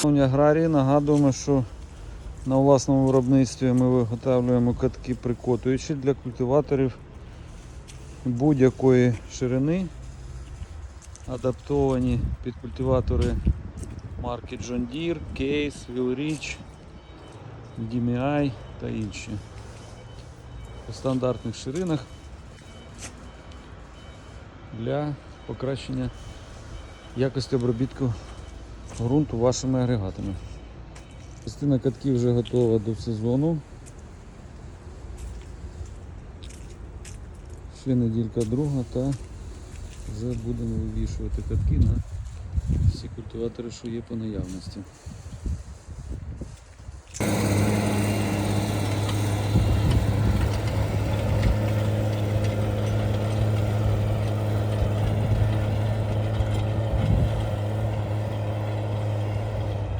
Шановні аграрії, нагадуємо, що на власному виробництві ми виготовлюємо катки прикотуючі для культиваторів будь-якої ширини, адаптовані під культиватори марки John Deere, Case, Willrich, DMI та інші. У стандартних ширинах для покращення якості обробітку ґрунту вашими агрегатами. Частина катків вже готова до сезону. Ще неділька друга та вже будемо вивішувати катки на всі культиватори, що є по наявності.